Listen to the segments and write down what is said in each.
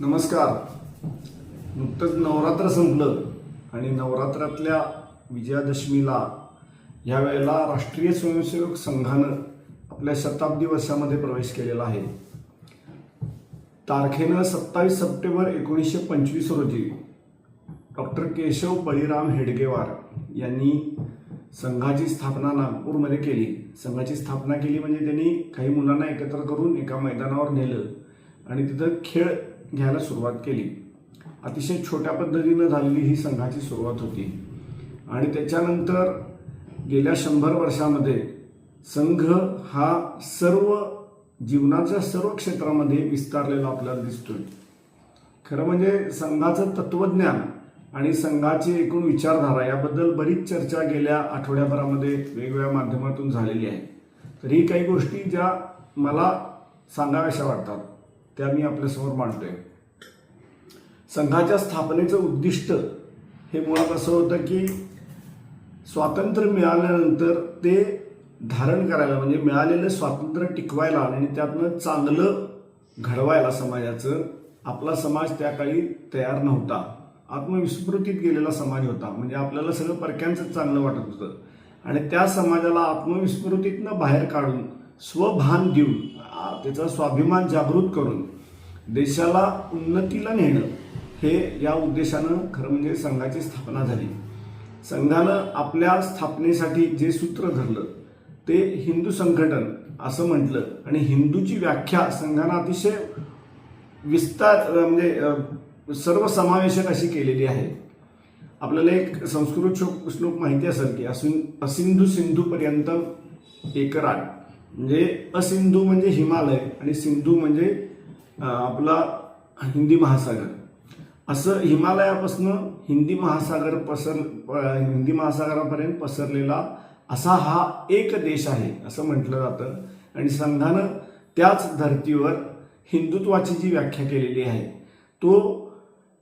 नमस्कार. नुकतंच नवरात्र संपलं आणि नवरात्रातल्या विजयादशमीला यावेळेला राष्ट्रीय स्वयंसेवक संघानं आपल्या शताब्दी वर्षामध्ये प्रवेश केलेला आहे. तारखेनं सत्तावीस सप्टेंबर एकोणीसशे पंचवीस रोजी डॉक्टर केशव बळीराम हेडगेवार यांनी संघाची स्थापना नागपूरमध्ये केली. संघाची स्थापना केली म्हणजे त्यांनी काही मुलांना एकत्र करून एका मैदानावर नेलं आणि तिथं खेळ घ्यायला सुरुवात केली. अतिशय छोट्या पद्धतीनं झालेली ही संघाची सुरुवात होती. आणि त्याच्यानंतर गेल्या शंभर वर्षामध्ये संघ हा सर्व जीवनाच्या सर्व क्षेत्रामध्ये विस्तारलेला आपल्याला दिसतोय. खरं म्हणजे संघाचं तत्वज्ञान आणि संघाची एकूण विचारधारा याबद्दल बरीच चर्चा गेल्या आठवड्याभरामध्ये वेगवेगळ्या माध्यमातून झालेली आहे. तर ही काही गोष्टी ज्या मला सांगाव्याशा वाटतात. त्या मी आपल्यासमोर मांडतोय. संघाच्या स्थापनेचं उद्दिष्ट हे मुळात असं होतं की स्वातंत्र्य मिळाल्यानंतर ते धारण करायला म्हणजे मिळालेलं स्वातंत्र्य टिकवायला आणि त्यातनं चांगलं घडवायला समाजाचं आपला समाज त्या काळी तयार नव्हता. आत्मविस्मृतीत गेलेला समाज होता. म्हणजे आपल्याला सगळं परक्यांचं चांगलं वाटत होतं. आणि त्या समाजाला आत्मविस्मृतीतनं बाहेर काढून स्वभान देऊन त्याचा स्वाभिमान जागृत करून देशाला उन्नतीला नेणं हे या उद्देशानं खरं म्हणजे संघाची स्थापना झाली. संघानं आपल्या स्थापनेसाठी जे सूत्र धरलं ते हिंदू संघटन असं म्हटलं आणि हिंदूची व्याख्या संघानं अतिशय विस्तार म्हणजे सर्वसमावेशक अशी केलेली आहे. आपल्याला एक संस्कृत श्लोक श्लोक माहिती असेल की असिन असिंधू सिंधू पर्यंत एकराट म्हणजे असिंधू म्हणजे हिमालय आणि सिंधू म्हणजे आपला हिंदी महासागर. असं हिमालयापासनं हिंदी महासागर पसर हिंदी महासागरापर्यंत पसरलेला असा हा एक देश आहे असं म्हटलं जातं. आणि संघानं त्याच धर्तीवर हिंदुत्वाची जी व्याख्या केलेली आहे तो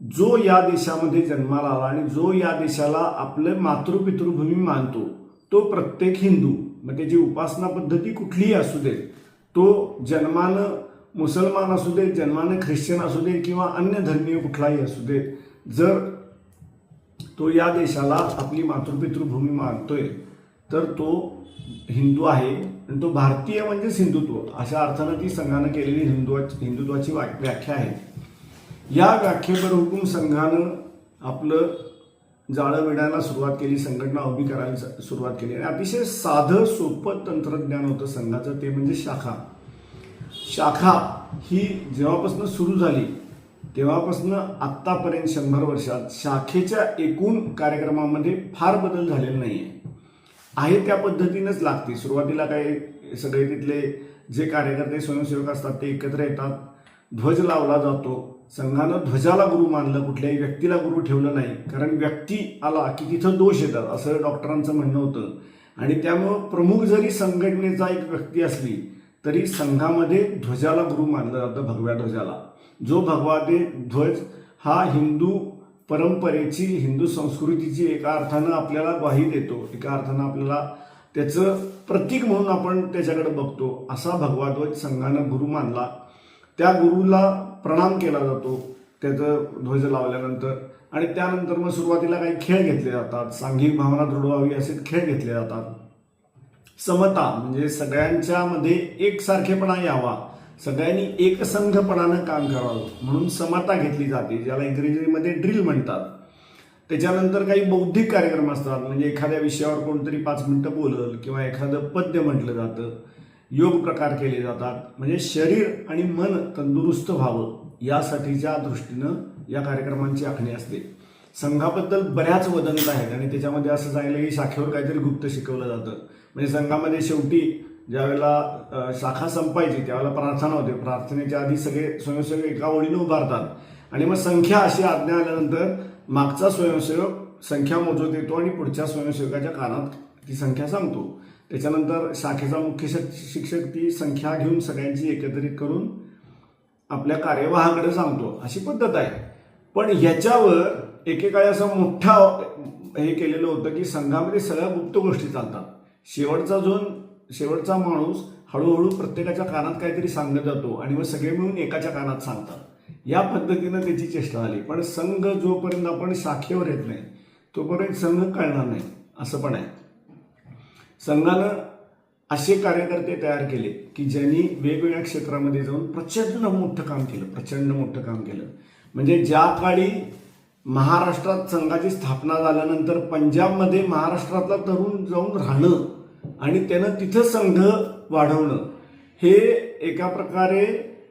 जो या देशामध्ये जन्माला आला आणि जो या देशाला आपलं मातृपितृभूमी मानतो तो प्रत्येक हिंदू. म्हणजे मग त्याची उपासना पद्धती कुठलीही असू दे तो जन्मानं मुसलमान असू दे जन्मानं ख्रिश्चन असू दे किंवा अन्य धर्मीय कुठलाही असू दे जर तो या देशाला आपली मातृपितृभूमी मानतोय तर तो हिंदू आहे आणि तो भारतीय म्हणजेच हिंदुत्व अशा अर्थानं ती संघानं केलेली हिंदुवा हिंदुत्वाची वा- व्याख्या आहे. या व्याख्येवर हुकूम संघानं आपलं जाळं विडायला सुरुवात केली संघटना उभी करायला सुरुवात केली. आणि अतिशय साधं सोपं तंत्रज्ञान होतं संघाचं ते म्हणजे शाखा. शाखा ही जेव्हापासून सुरू झाली तेव्हापासून आत्तापर्यंत शंभर वर्षात शाखेच्या एकूण कार्यक्रमामध्ये फार बदल झालेला नाही आहे आहे त्या पद्धतीनंच लागते. सुरुवातीला काही सगळे तिथले जे कार्यकर्ते स्वयंसेवक असतात ते एकत्र येतात. ध्वज लावला जातो. संघानं ध्वजाला गुरु मानलं कुठल्याही व्यक्तीला गुरु ठेवलं नाही. कारण व्यक्ती आला की तिथं दोष येतात असं डॉक्टरांचं म्हणणं होतं. आणि त्यामुळं प्रमुख जरी संघटनेचा एक व्यक्ती असली तरी संघामध्ये ध्वजाला गुरु मानलं जातं भगव्या ध्वजाला. जो भगवा ते ध्वज हा हिंदू परंपरेची हिंदू संस्कृतीची एका अर्थानं आपल्याला ग्वाही देतो. एका अर्थानं आपल्याला त्याचं प्रतीक म्हणून आपण त्याच्याकडे बघतो. असा भगवा ध्वज संघानं गुरु मानला. त्या गुरुला प्रणाम केला जातो त्याचं ध्वज लावल्यानंतर. आणि त्यानंतर मग सुरुवातीला काही खेळ घेतले जातात सांघिक भावना दृढ व्हावी असे खेळ घेतले जातात. समता म्हणजे सगळ्यांच्या मध्ये एकसारखेपणा यावा. सगळ्यांनी एकसंघपणानं काम करावं म्हणून समता घेतली जाते ज्याला इंग्रजीमध्ये ड्रिल म्हणतात. त्याच्यानंतर काही बौद्धिक कार्यक्रम असतात म्हणजे एखाद्या विषयावर कोणतरी पाच मिनिटं बोलल किंवा एखादं पद्य म्हटलं जातं. योग प्रकार केले जातात. म्हणजे शरीर आणि मन तंदुरुस्त व्हावं यासाठीच्या दृष्टीनं या कार्यक्रमांची आखणी असते. संघाबद्दल बऱ्याच वदंत आहेत आणि त्याच्यामध्ये असं सांगितलं की शाखेवर काहीतरी गुप्त शिकवलं जातं. म्हणजे संघामध्ये शेवटी ज्यावेळेला शाखा संपायची त्यावेळेला प्रार्थना होते. प्रार्थनेच्या आधी सगळे स्वयंसेवक एका ओळीनं उभारतात. आणि मग संख्या अशी आज्ञा आल्यानंतर मागचा स्वयंसेवक संख्या मोजत येतो आणि पुढच्या स्वयंसेवकाच्या कानात ती संख्या सांगतो. त्याच्यानंतर शाखेचा मुख्य शिक्षक ती संख्या घेऊन सगळ्यांची एकत्रित करून आपल्या कार्यवाहाकडे सांगतो. अशी पद्धत आहे. पण ह्याच्यावर एकेकाळी असं मोठा हे केलेलं होतं की संघामध्ये सगळ्या गुप्त गोष्टी चालतात. शेवटचा जो शेवटचा माणूस हळूहळू प्रत्येकाच्या कानात काहीतरी सांगत जातो आणि मग सगळे मिळून एकाच्या कानात सांगतात. या पद्धतीनं त्याची चेष्टा झाली पण संघ जोपर्यंत आपण शाखेवर येत नाही तोपर्यंत संघ कळणार नाही. असं पण आहे. संघानं असे कार्यकर्ते तयार केले की ज्यांनी वेगवेगळ्या क्षेत्रामध्ये जाऊन प्रचंड मोठं काम केलं प्रचंड मोठं काम केलं. म्हणजे ज्या काळी महाराष्ट्रात संघाची स्थापना झाल्यानंतर पंजाबमध्ये महाराष्ट्रातला तरुण जाऊन राहणं आणि त्यानं तिथं संघ वाढवणं हे एका प्रकारे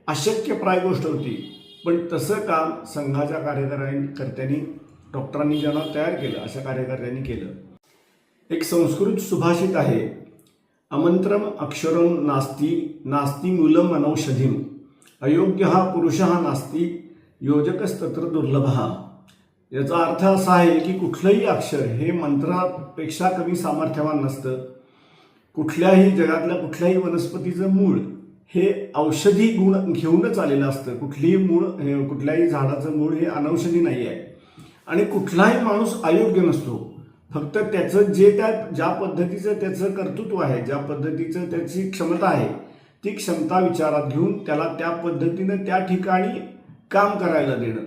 अशक्यप्राय गोष्ट होती. पण तसं काम संघाच्या कार्यकर्त्यांनी डॉक्टरांनी ज्यांना तयार केलं अशा कार्यकर्त्यांनी केलं. एक संस्कृत सुभाषित आहे. अमंत्रम अक्षरम नास्ती नास्ती मूलम अनौषधीम. अयोग्य हा पुरुष हा नास्ती योजकस्तत्र दुर्लभ. हा याचा अर्थ असा आहे की कुठलंही अक्षर हे मंत्रापेक्षा कमी सामर्थ्यवान नसतं. कुठल्याही जगातल्या कुठल्याही वनस्पतीचं मूळ हे औषधी गुण घेऊनच आलेलं असतं. कुठलीही मूळ हे कुठल्याही झाडाचं मूळ हे अनौषधी नाही आहे आणि कुठलाही माणूस अयोग्य नसतो. फक्त त्याचं जे त्या ज्या पद्धतीचं त्याचं कर्तृत्व आहे ज्या पद्धतीचं त्याची क्षमता आहे ती क्षमता विचारात घेऊन त्याला त्या पद्धतीनं त्या ठिकाणी काम करायला देणं.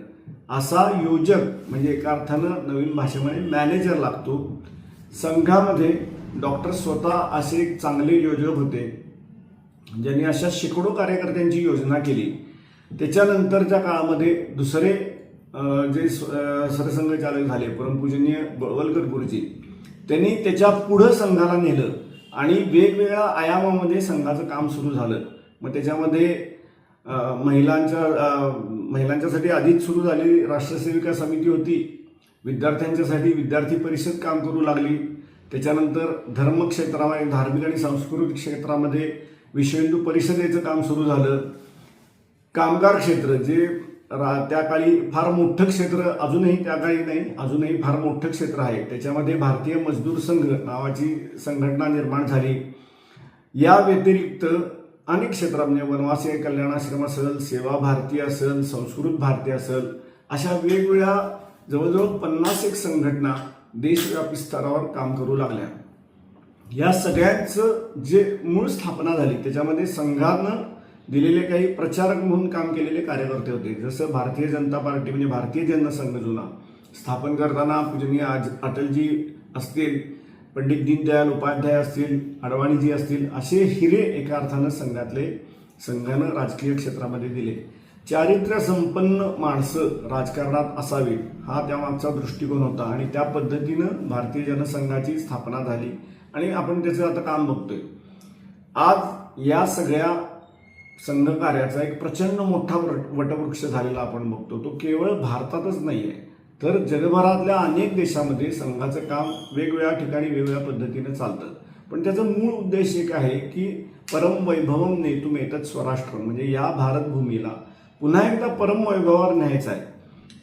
असा योजक म्हणजे एका अर्थानं नवीन भाषेमध्ये मॅनेजर लागतो. संघामध्ये डॉक्टर स्वतः असे एक चांगले योजक होते. ज्यांनी अशा शेकडो कार्यकर्त्यांची योजना केली. त्याच्यानंतरच्या काळामध्ये दुसरे जे स- सरसंघचालक झाले परमपूजनीय बळवलकर गुरुजी त्यांनी त्याच्या पुढं संघाला नेलं आणि वेगवेगळ्या आयामामध्ये संघाचं काम सुरू झालं. मग त्याच्यामध्ये महिलांच्या महिलांच्यासाठी आधीच सुरू झालेली राष्ट्रसेविका समिती होती. विद्यार्थ्यांच्यासाठी विद्यार्थी परिषद काम करू लागली. त्याच्यानंतर धर्म क्षेत्रामध्ये धार्मिक आणि सांस्कृतिक क्षेत्रामध्ये विश्व हिंदू परिषदेचं काम सुरू झालं. कामगार क्षेत्र जे रा- त्या काळी फार मोठं क्षेत्र अजूनही त्या काळी नाही अजूनही फार मोठं क्षेत्र आहे. त्याच्यामध्ये भारतीय मजदूर संघ नावाची संघटना निर्माण झाली. या व्यतिरिक्त अनेक क्षेत्रात म्हणजे वनवासी कल्याण आश्रम असेल सेवा भारती असेल संस्कृत भारती असेल अशा वेगवेगळ्या जवळजवळ पन्नास एक संघटना देशव्यापी स्तरावर काम करू लागल्या. या सगळ्यांचं जे मूळ स्थापना झाली त्याच्यामध्ये संघानं दिलेले काही प्रचारक म्हणून काम केलेले कार्यकर्ते होते. जसं भारतीय जनता पार्टी म्हणजे भारतीय जनसंघ जुना स्थापन करताना पूजनीय आज अटलजी असतील पंडित दीनदयाल उपाध्याय असतील अडवाणीजी असतील असे हिरे एका अर्थानं संघातले संघानं राजकीय क्षेत्रामध्ये दिले. चारित्र्य संपन्न माणसं राजकारणात असावी हा त्यामागचा दृष्टिकोन होता आणि त्या पद्धतीनं भारतीय जनसंघाची स्थापना झाली. आणि आपण त्याचं आता काम बघतोय. आज या सगळ्या संघकार्याचा एक प्रचंड मोठा वट- वटवृक्ष झालेला आपण बघतो. तो केवळ भारतातच नाही आहे तर जगभरातल्या अनेक देशामध्ये संघाचं काम वेगवेगळ्या ठिकाणी वेगवेगळ्या पद्धतीनं चालतं. पण त्याचा मूळ उद्देश एक आहे की परम वैभवम नेतुम येतात स्वराष्ट्र म्हणजे या भारतभूमीला पुन्हा एकदा परम वैभवावर न्यायचं आहे.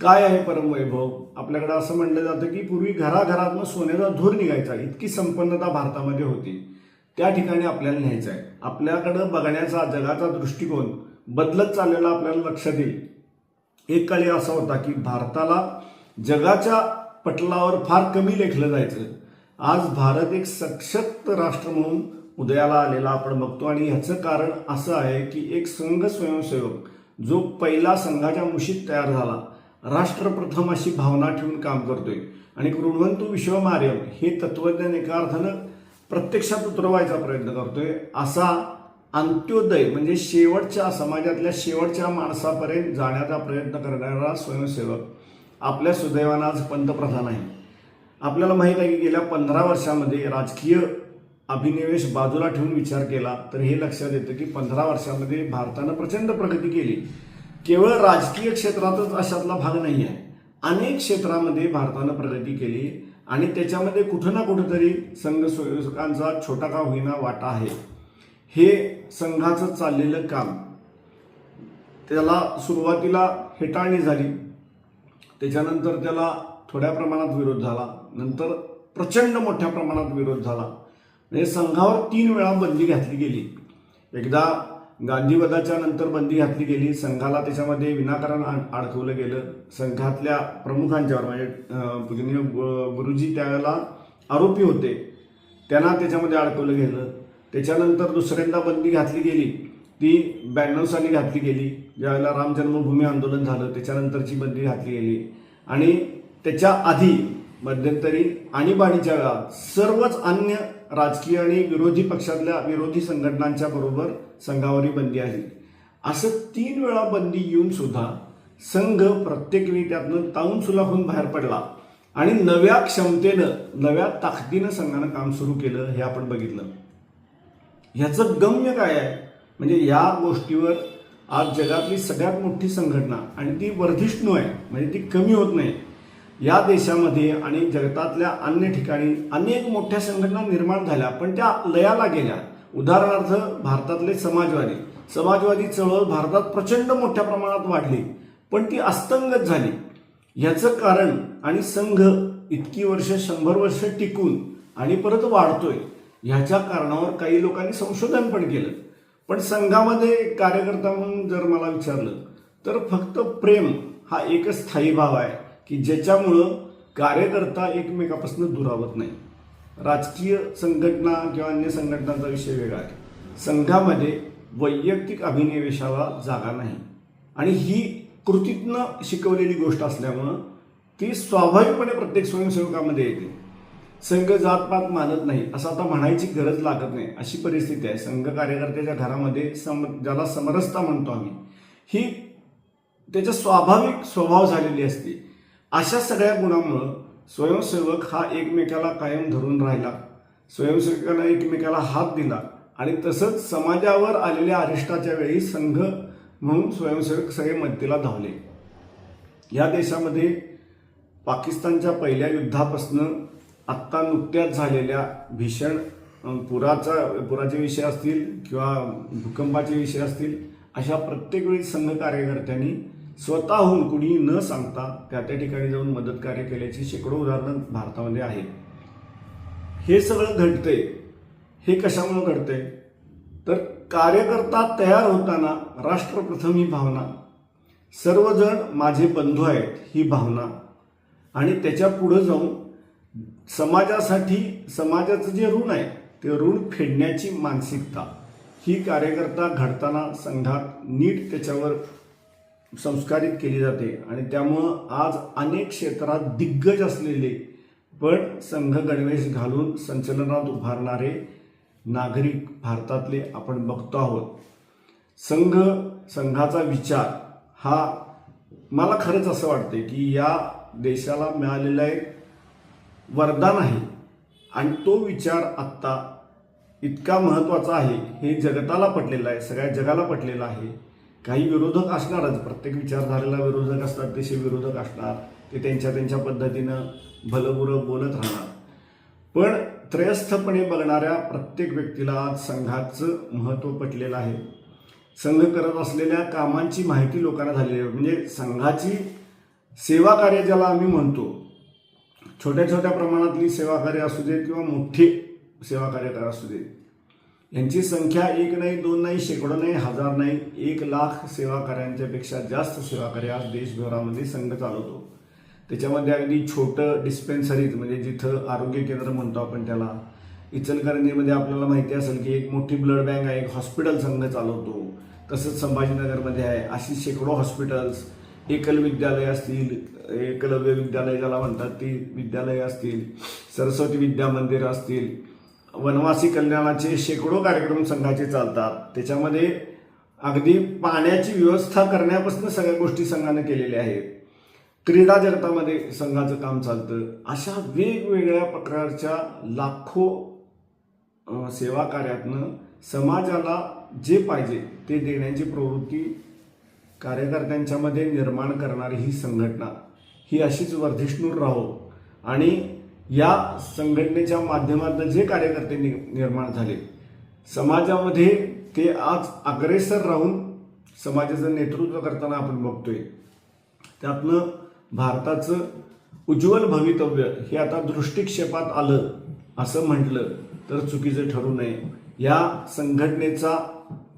काय आहे परम वैभव? आपल्याकडे असं म्हणलं जातं की पूर्वी घराघरातनं सोन्याचा धूर निघायचा इतकी संपन्नता भारतामध्ये होती. त्या ठिकाणी आपल्याला न्यायचं आहे. आपल्याकडं बघण्याचा जगाचा दृष्टिकोन बदलत चाललेला आपल्याला लक्षात येईल. एक काळी असा होता की भारताला जगाच्या पटलावर फार कमी लेखलं जायचं. आज भारत एक सशक्त राष्ट्र म्हणून उदयाला आलेला आपण बघतो आणि ह्याचं कारण असं आहे की एक संघ स्वयंसेवक जो पहिला संघाच्या मुशीत तयार झाला राष्ट्रप्रथम अशी भावना ठेवून काम करतोय. आणि कृणवंतू विश्वमार्यम हे तत्वज्ञान एका अर्थानं प्रत्यक्षात उतरवायचा प्रयत्न करतोय. असा अंत्योदय म्हणजे शेवटच्या समाजातल्या शेवटच्या माणसापर्यंत जाण्याचा प्रयत्न करणारा स्वयंसेवक आपल्या सुदैवानं आज पंतप्रधान आहे. आपल्याला माहीत आहे की गेल्या पंधरा वर्षामध्ये राजकीय अभिनिवेश बाजूला ठेवून विचार केला तर हे लक्षात येतं की पंधरा वर्षामध्ये भारतानं प्रचंड प्रगती केली. केवळ राजकीय क्षेत्रातच अशातला भाग नाही आहे अनेक क्षेत्रामध्ये भारतानं प्रगती केली. आणि त्याच्यामध्ये कुठं ना कुठंतरी संघ स्वयंसेवकांचा छोटा का होईना वाटा आहे. हे संघाचं चाललेलं काम त्याला सुरुवातीला हेटाळणी झाली. त्याच्यानंतर त्याला थोड्या प्रमाणात विरोध झाला. नंतर प्रचंड मोठ्या प्रमाणात विरोध झाला. म्हणजे संघावर तीन वेळा बंदी घातली गेली. एकदा गांधीवधाच्या नंतर बंदी घातली गेली. संघाला त्याच्यामध्ये विनाकारण अडकवलं गेलं. संघातल्या प्रमुखांच्यावर म्हणजे पूजनीय गुरुजी त्यावेळेला आरोपी होते. त्यांना त्याच्यामध्ये अडकवलं गेलं. त्याच्यानंतर दुसऱ्यांदा बंदी घातली गेली. ती ब्याण्णव साली घातली गेली ज्यावेळेला राम जन्मभूमी आंदोलन झालं. त्याच्यानंतरची बंदी घातली गेली. आणि त्याच्या आधी मध्यंतरी आणीबाणीच्या वेळा सर्वच अन्य राजकीय आणि विरोधी पक्षातल्या विरोधी संघटनांच्या बरोबर संघावरही बंदी आली असं तीन वेळा बंदी येऊन सुद्धा संघ प्रत्येक वेळी त्यातनं ताऊन सुलाखून बाहेर पडला आणि नव्या क्षमतेनं नव्या ताकदीनं संघानं काम सुरू केलं हे आपण बघितलं. ह्याचं गम्य काय आहे? म्हणजे या गोष्टीवर आज जगातली सगळ्यात मोठी संघटना आणि ती वर्धिष्णू आहे म्हणजे ती कमी होत नाही या देशामध्ये आणि जगतातल्या अन्य ठिकाणी अनेक मोठ्या संघटना निर्माण झाल्या पण त्या लयाला गेल्या. उदाहरणार्थ भारतातले समाजवादी. समाजवादी चळवळ भारतात प्रचंड मोठ्या प्रमाणात वाढली पण ती अस्तंगत झाली. याचं कारण आणि संघ इतकी वर्ष शंभर वर्ष टिकून आणि परत वाढतोय ह्याच्या कारणावर काही लोकांनी संशोधन पण केलं. पण संघामध्ये कार्यकर्ता म्हणून जर मला विचारलं तर फक्त प्रेम हा एकच स्थायी भाव आहे. की ज्याच्यामुळं कार्यकर्ता एकमेकापासून दुरावत नाही. राजकीय संघटना किंवा अन्य संघटनांचा विषय वेगळा आहे. संघामध्ये वैयक्तिक अभिनिवेशाला जागा नाही. आणि ही कृतीतनं शिकवलेली गोष्ट असल्यामुळं ती स्वाभाविकपणे प्रत्येक स्वयंसेवकामध्ये येते. संघ जातपात मानत नाही असं आता म्हणायची गरज लागत नाही अशी परिस्थिती आहे. संघ कार्यकर्त्याच्या घरामध्ये सम ज्याला समरसता म्हणतो आम्ही ही त्याच्या स्वाभाविक स्वभाव झालेली असते. अशा सगळ्या गुणामुळं स्वयंसेवक हा एकमेकाला कायम धरून राहिला. स्वयंसेवकानं एकमेकाला हात दिला आणि तसंच समाजावर आलेल्या अरिष्टाच्या वेळी संघ म्हणून स्वयंसेवक सगळे मदतीला धावले. या देशामध्ये पाकिस्तानच्या पहिल्या युद्धापासनं आत्ता नुकत्याच झालेल्या भीषण पुराचा पुराचे विषय असतील किंवा भूकंपाचे विषय असतील अशा प्रत्येक वेळी संघ कार्यकर्त्यांनी स्वतःहून कुणी न सांगता त्या त्या ठिकाणी जाऊन मदत कार्य केल्याची शेकडो उदाहरणं भारतामध्ये आहेत. हे सगळं घडते हे कशामुळे घडते तर कार्यकर्ता तयार होताना राष्ट्रप्रथम ही भावना सर्वजण माझे बंधू आहेत ही भावना आणि त्याच्या पुढं जाऊन समाजासाठी समाजाचं जे ऋण आहे ते ऋण फेडण्याची मानसिकता ही कार्यकर्ता घडताना संघात नीट त्याच्यावर संस्कारित केली जाते. आणि त्यामुळं आज अनेक क्षेत्रात दिग्गज असलेले पण संघ गणवेश घालून संचलनात उभारणारे नागरिक भारतातले आपण बघतो आहोत. संघ संघाचा विचार हा मला खरंच असं वाटते की या देशाला मिळालेला एक वरदान आहे. आणि तो विचार आत्ता इतका महत्त्वाचा आहे. हे जगताला पटलेला आहे सगळ्या जगाला पटलेला आहे. काही विरोधक असणारच. प्रत्येक विचारधारेला विरोधक असतात तसे विरोधक असणार ते त्यांच्या त्यांच्या पद्धतीनं भलंबुरं बोलत राहणार. पण त्रयस्थपणे बघणाऱ्या प्रत्येक व्यक्तीला आज संघाचं महत्त्व पटलेलं आहे. संघ करत असलेल्या कामांची माहिती लोकांना झालेली आहे. म्हणजे संघाची सेवा कार्य ज्याला आम्ही म्हणतो छोट्या छोट्या प्रमाणातली सेवा कार्य असू देत किंवा मोठी सेवा कार्य असू देत यांची संख्या एक नाही दोन नाही शेकडो नाही हजार नाही एक लाख सेवा पेक्षा जास्त सेवाकार्य आज देशभरामध्ये संघ चालवतो. त्याच्यामध्ये अगदी छोटं डिस्पेन्सरीज म्हणजे जिथं आरोग्य केंद्र म्हणतो आपण त्याला. इचलकरंजीमध्ये आपल्याला माहिती असेल की एक मोठी ब्लड बँक आहे एक हॉस्पिटल संघ चालवतो. तसंच संभाजीनगरमध्ये आहे अशी शेकडो हॉस्पिटल्स एकल विद्यालय असतील एकलव्य विद्यालय ज्याला म्हणतात ती विद्यालय असतील. सरस्वती विद्या मंदिर असतील. वनवासी कल्याणाचे शेकडो कार्यक्रम संघाचे चालतात. त्याच्यामध्ये अगदी पाण्याची व्यवस्था करण्यापासून सगळ्या गोष्टी संघानं केलेल्या आहेत. क्रीडा जगतामध्ये संघाचं काम चालतं. अशा वेगवेगळ्या प्रकारच्या लाखो सेवा कार्यातनं समाजाला जे पाहिजे ते देण्याची प्रवृत्ती कार्यकर्त्यांच्यामध्ये निर्माण करणारी ही संघटना. ही अशीच वर्धिष्णूर राहो. आणि या संघटनेच्या माध्यमातून जे कार्यकर्ते नि- निर्माण झाले समाजामध्ये ते आज अग्रेसर राहून समाजाचं नेतृत्व करताना आपण बघतोय. त्यातनं भारताचं उज्ज्वल भवितव्य हे आता दृष्टिक्षेपात आलं असं म्हटलं तर चुकीचं ठरू नये. या संघटनेचा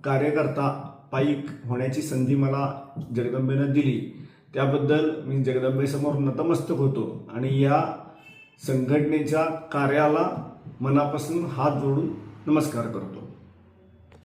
कार्यकर्ता पाईक होण्याची संधी मला जगदंबेनं दिली. त्याबद्दल मी जगदंबेसमोर नतमस्तक होतो आणि या संघटनेच्या कार्याला मनापासून हात जोडून नमस्कार करतो.